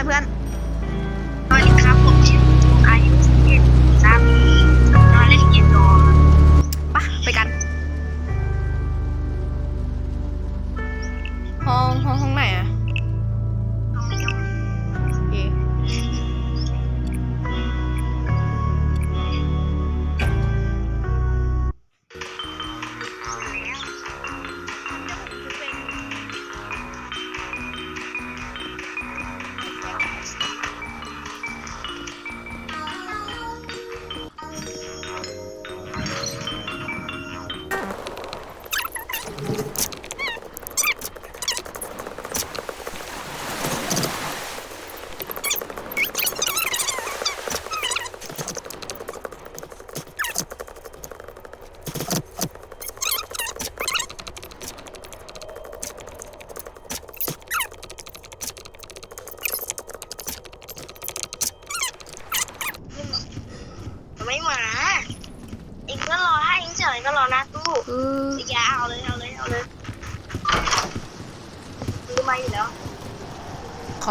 หน่อยเพื่อน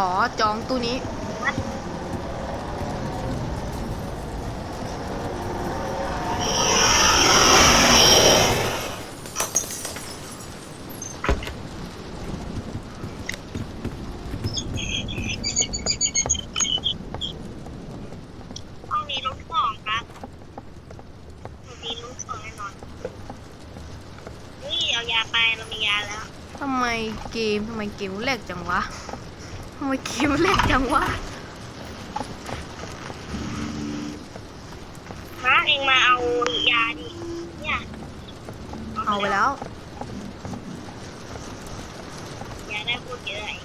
อจองตู้นี้ ห้องนี้ลูกสองครับห้องนี้ลูกสองแน่นอนเฮ้ยเอายาไปเรามียาแล้ว ทำไมเกม ทำไมเกมแหลกจังวะ ทำไมเกมแหลกจังวะมาเองมาเอายาดิ เนี่ย เอาไปแล้ว ยาได้พูดเยอะเลย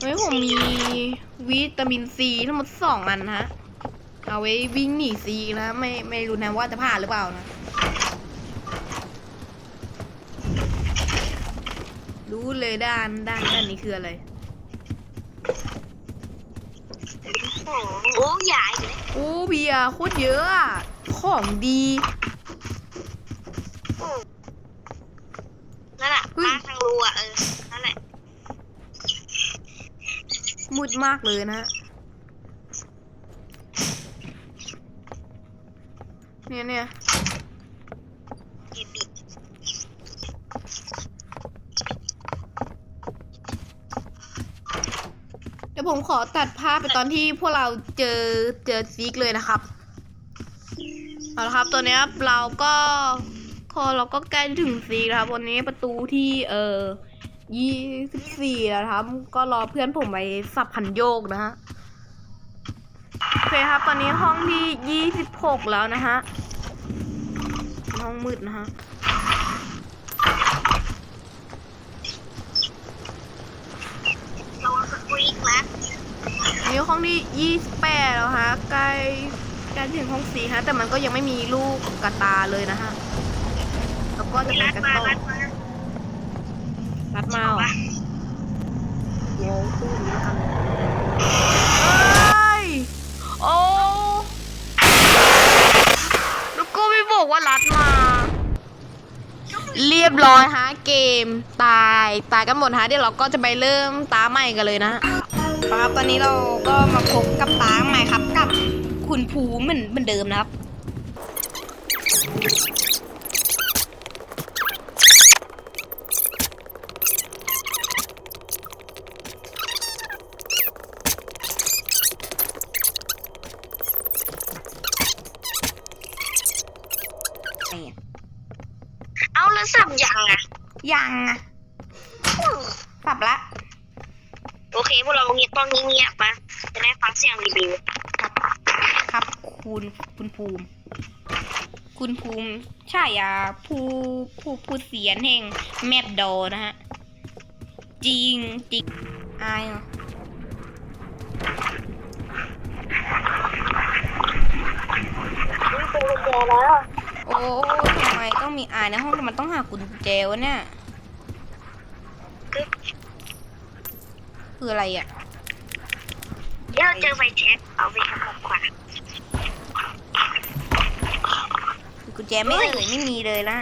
เฮ้ยผมมีวิตามินซีทั้งหมดสองอันนะฮะ เอาไว้วิ่งหนีซีนะ ไม่ไม่รู้นะว่าจะผ่านหรือเปล่านะ รู้เลยด้านด้านด้านนี้คืออะไร โอ้โหโอ้ยาอีกเลยโอ้เบียร์โคตรเยอะอะของดีโอ้นั่นแหละเฮ้ยป้าทางรูอะเออ นั่นแหละมืดมากเลยนะฮะเนี่ยเนี่ย บีบี เดี๋ยว ผมขอตัดภาพไปตอนที่พวกเราเจอเจอซีกเลยนะครับเอาละครับตัวนี้เราก็พอเราก็ใกล้ถึงซีกแล้วครับวันนี้ประตูที่เออยี่สิบสี่นะครับ ก็รอเพื่อนผมไปสับพันโยกนะฮะโอเคครับ ตอนนี้ห้องที่ยี่สิบหกแล้วนะฮะห้องมืดนะฮะ เราสกุอีก แล้วอันนี้ห้องที่ยี่สิบแปดแล้วฮะใกล้ใกล้ถึงห้องสี่ฮะแต่มันก็ยังไม่มีลูกกระตาเลยนะฮะแล้วก็จะมีไปรัดกันมาต่อรัดมารัดมาเหรอวะโว้ตู้นี้แล้วกันเอ้ยโอ้แล้วก็ไม่บอกว่ารัดมา เรียบร้อยฮะเกมตายตายกันหมดฮะเดี๋ยวเราก็จะไปเริ่มตาใหม่กันเลยนะฮะ ครับตอนนี้เราก็มาพบกับตาใหม่ครับ กับคุณภูมิเหมือนเหมือนเดิมนะครับ เอาแล้วสับยังอะยังอะปรับละ โอเค พวกเราเงียบตอนนี้เงียบปะจะได้ฟังเสียงรีวิวครับคุณคุณภูมิ คุณภูมิใช่อะผู้ผู้ผู้เสียนแห่งแมปโดนะฮะ จริงจริงอายเหรอนี่เป็นกุญแจแล้วโอ้ทำไมต้องมีอายในห้องทำไมต้องหากุญแจวะเนี่ย คือคืออะไรอะเดี๋ยวเราเจอไฟแช็กเอาไปทำของขวัญกุญแจไม่เอ่ยไม่มีเลยละ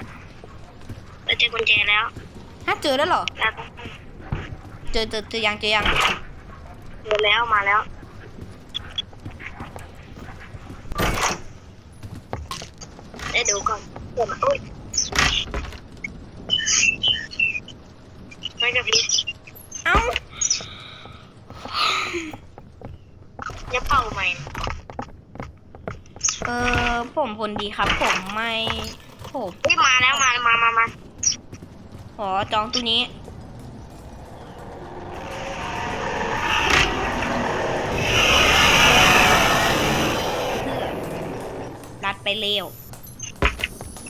เราเจอกุญแจแล้วฮะเจอแล้วเหรอเราต้องเจอเจอเจอยังเจอยังเจอแล้วมาแล้วได้ดูก่อนเดี๋ยวมาอุ้ยไม่กับพี่เอ้า จะเป่าไหมเออผมคนดีครับ ผมไม่ผมเฮ้ยมาแล้วมามามามาขอจองตัวนี้ รัดไปเร็ว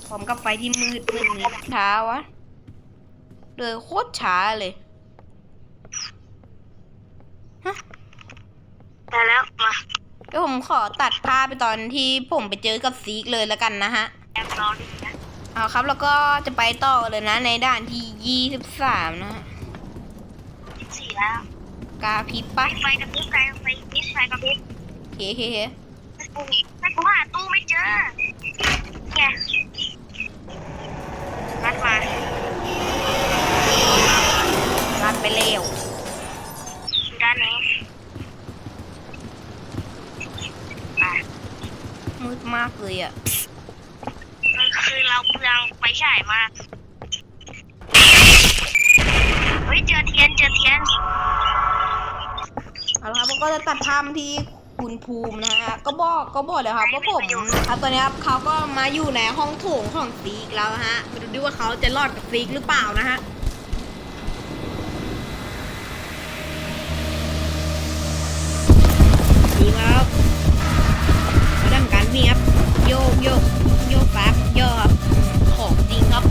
พร้อมกับไฟที่มืดมืดนี้ช้าวะ เดินโคตรช้าเลย ได้แล้วมาเดี๋ยวผมขอตัดภาพไปตอนที่ผมไปเจอกับซีกเลยแล้วกันนะฮะแอบรอดินะเอาครับแล้วก็จะไปต่อเลยนะในด่านที่ยี่สิบสามนะฮะสิบสี่แล้วกาพริบปะไฟกระพริบไฟกระพริบไฟกระพริบเฮ้เฮ้เฮ้ถ้ากูมีถ้ากูหาตู้ไม่เจอไงรัดมารัดไปเร็วด้านนี้อะ มืดมากเลยอะ มันคือเราเปลืองไฟฉายมากเฮ้ยเจอเทียนเจอเทียน เอาละครับผมก็จะตัดภาพที่คุณภูมินะฮะ ก็บอกก็บอกเลยครับว่าผมครับตอนนี้ครับเขาก็มาอยู่ในห้องโถงของซีกแล้วฮะมาดูดิว่าเขาจะรอดกับซีกหรือเปล่านะฮะดีครับ นี่ครับโยกโยกโยกแป๊บโยกครับของจริงครับ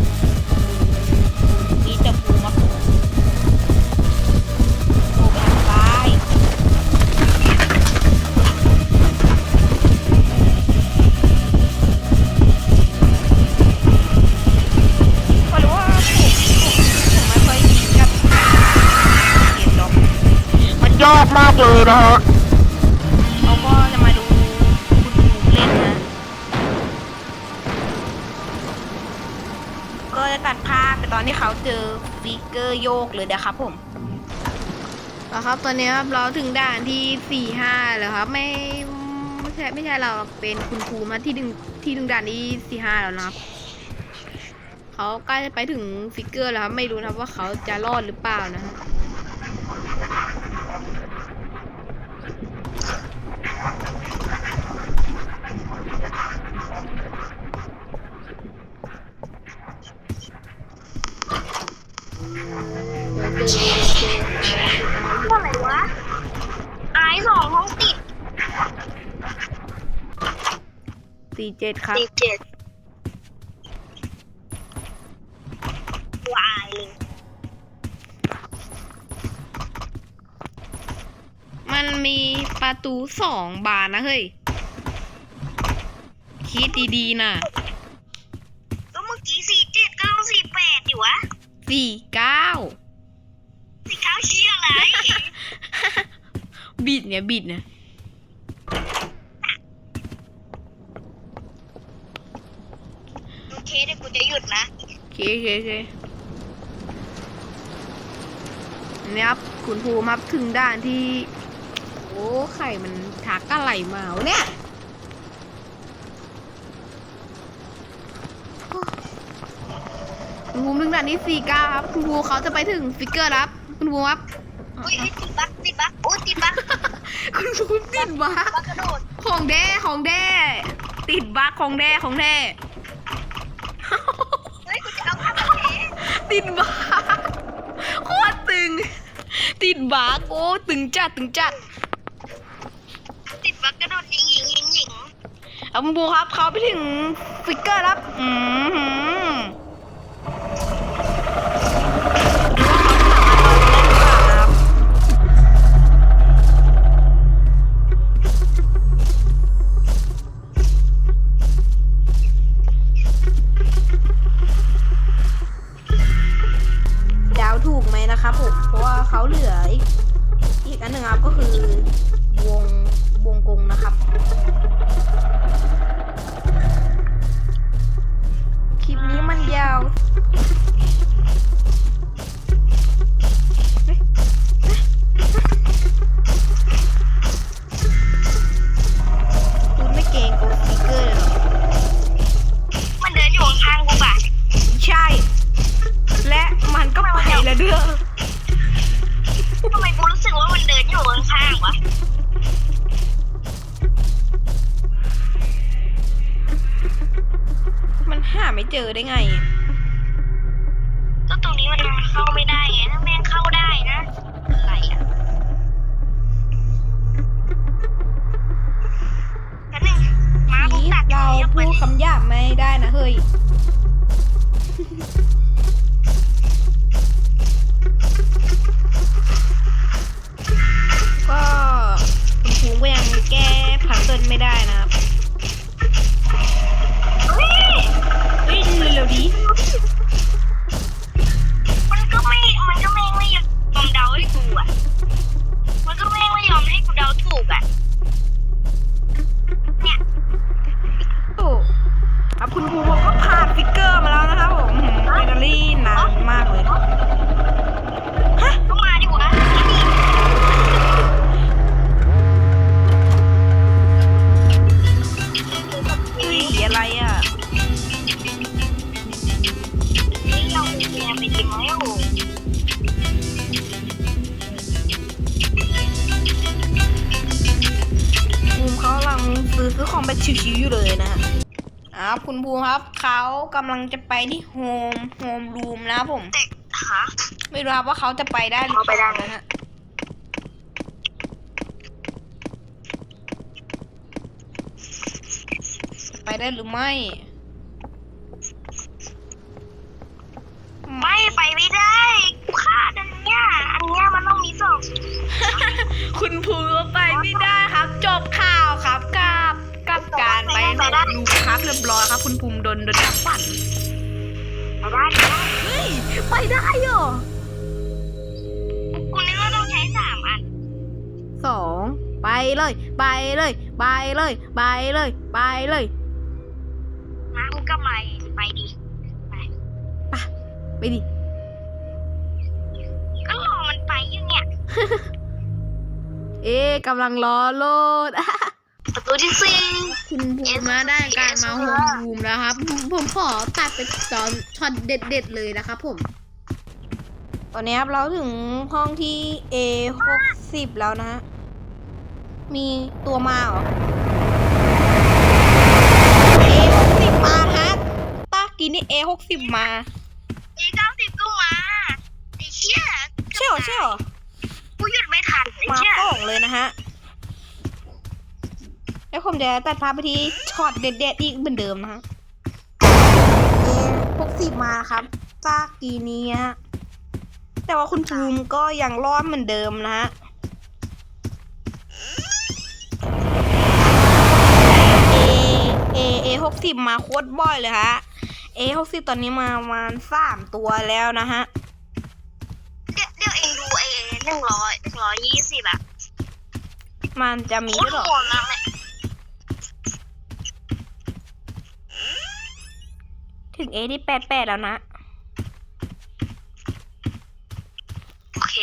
เกอร์โยกเลยนะครับผมแล้วครับตอนนี้ครับเราถึงด่านที่สี่ห้าแล้วครับ ไม่ไม่ใช่ไม่ใช่เราเป็นคุณครูมาที่ดึงที่ดึงด่านที่สี่ห้าแล้วนะครับเขาใกล้จะไปถึงฟิกเกอร์แล้วครับไม่รู้นะครับว่าเขาจะรอดหรือเปล่านะฮะ เท่าไหร่วะไอสองห้องติดสี่เจ็ดครับ สี่เจ็ดวายเลยมันมีประตูสองบานนะเฮ้ย คิดดีๆนะก็เมื่อกี้สี่เจ็ดก็ต้องสี่แปดอยู่วะสี่เก้า เนี่ยบิดเนี่ยโอเคเดี๋ยวกูจะหยุดนะโอเคโอเคโอเคอันนี้ครับคุณภูมิครับถึงด้านที่ โอ้ไข่มันทักอะไรมาวะเนี่ยคุณภูมิถึงด่านที่สี่เก้าครับ คุณภูเขาจะไปถึงฟิกเกอร์แล้วครับ คุณภูครับ อุ้ยติดบักติดบักโอ้ติดบัก คุณภูมิติดบั๊กบักกระโดดของแด้ของแด้ ติดบั๊กของแด้ของแด้ เฮ้ยกูจะเอาภาพมาเทติดบั๊กโคตรตึง ติดบั๊กโอ้ตึงจัดตึงจัดติดบักกระโดดยิงยิงยิงยิงเอาคุณบูครับเขาไปถึงฟิกเกอร์แล้วอืมหืม มันหาไม่เจอได้ไงอะก็ตรงนี้มันเข้าไม่ได้ไงถ้าแม่งเข้าได้นะอะไรอะแล้วหนึ่งม้ามึงพีตัดเราเยอะไปพูดคำหยาบไม่ได้นะเฮ้ยำลังจะไปที่โฮมโฮมรูมนะครับผมแต่ฮะไม่รู้ครับว่าเขาจะไปได้หรือเขาไปได้นะฮะไปได้หรือไม่ ไม่ไปไม่ได้กูขาดอันเนี้ยอันเนี้ยมันต้องมีสองคุณภูมิก็ไปไม่ได้ครับ จบข่าวครับกับ กับการไปโฮมรูมครับเรียบร้อยครับ คุณภูมิโดนโดนจับปั่นไปได้ไปได้เฮ้ยไปได้เหรอกูนึกว่าต้องใช้สามอันสองไปเลย ไปเลย ไปเลย ไปเลย ไปเลยมากูก็ไม่ไปดิไปไปดิก็รอมันไปอยู่เนี่ย เอ๊ะกำลังรอโหลด ประตูที่สี่คุณภูมินะได้การมาโฮมรูมแล้วครับผมผมขอตัดไปตอนช็อตเด็ดๆเลยนะครับผม ตอนนี้ครับเราถึงห้องที่ A หกสิบแล้วนะฮะ มีตัวมาเหรอ A หกสิบมาฮะตากินนี่ A หกสิบมาเอเก้าสิบก็มาไอ้เชี่ยใช่เหรอใช่เหรอกูหยุดไม่ทันไอ้มาเชี่ยสองเลยนะฮะ แล้วผมจะตัดภาพไปที่ช็อตเด็ดๆอีกเหมือนเดิมนะฮะเอพวกสิบมาครับจากกีนี้ฮะแต่ว่าคุณภูมิก็ยังรอดเหมือนเดิมนะฮะเอเอเอหกสิบมาโคตรบ่อยเลยฮะเอหกสิบตอนนี้มาประมาณสามตัวแล้วนะฮะเดี๋ยวเดี๋ยวเองดูไอ้หนึ่งร้อยหนึ่งร้อยยี่สิบอะมันจะมีโคด้วยเหรอ ตรโหดนะแม่ ถึงเอที่แปดแปดแล้วนะ โอเค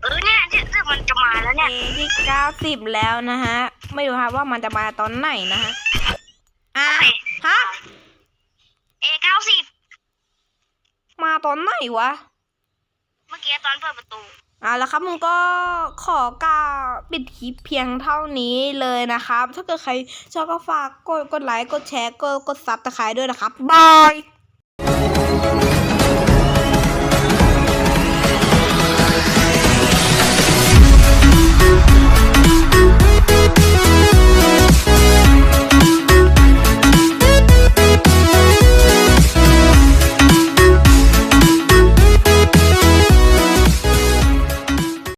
เออเนี่ยเดี๋ยวเดี๋ยวมันจะมาแล้วเนี่ย เอที่เก้าสิบแล้วนะฮะ ไม่รู้ครับว่ามันจะมาตอนไหนนะฮะอะโอเคฮะ เอเก้าสิบมาตอนไหนวะ เมื่อกี้ตอนเปิดประตู อะแล้วครับมึงก็ขอกาปิดคลิปเพียงเท่านี้เลยนะครับ ถ้าเกิดใครชอบก็ฝากกดกดไลค์กดแชร์กดกดซับตะไคร้ด้วยนะครับบาย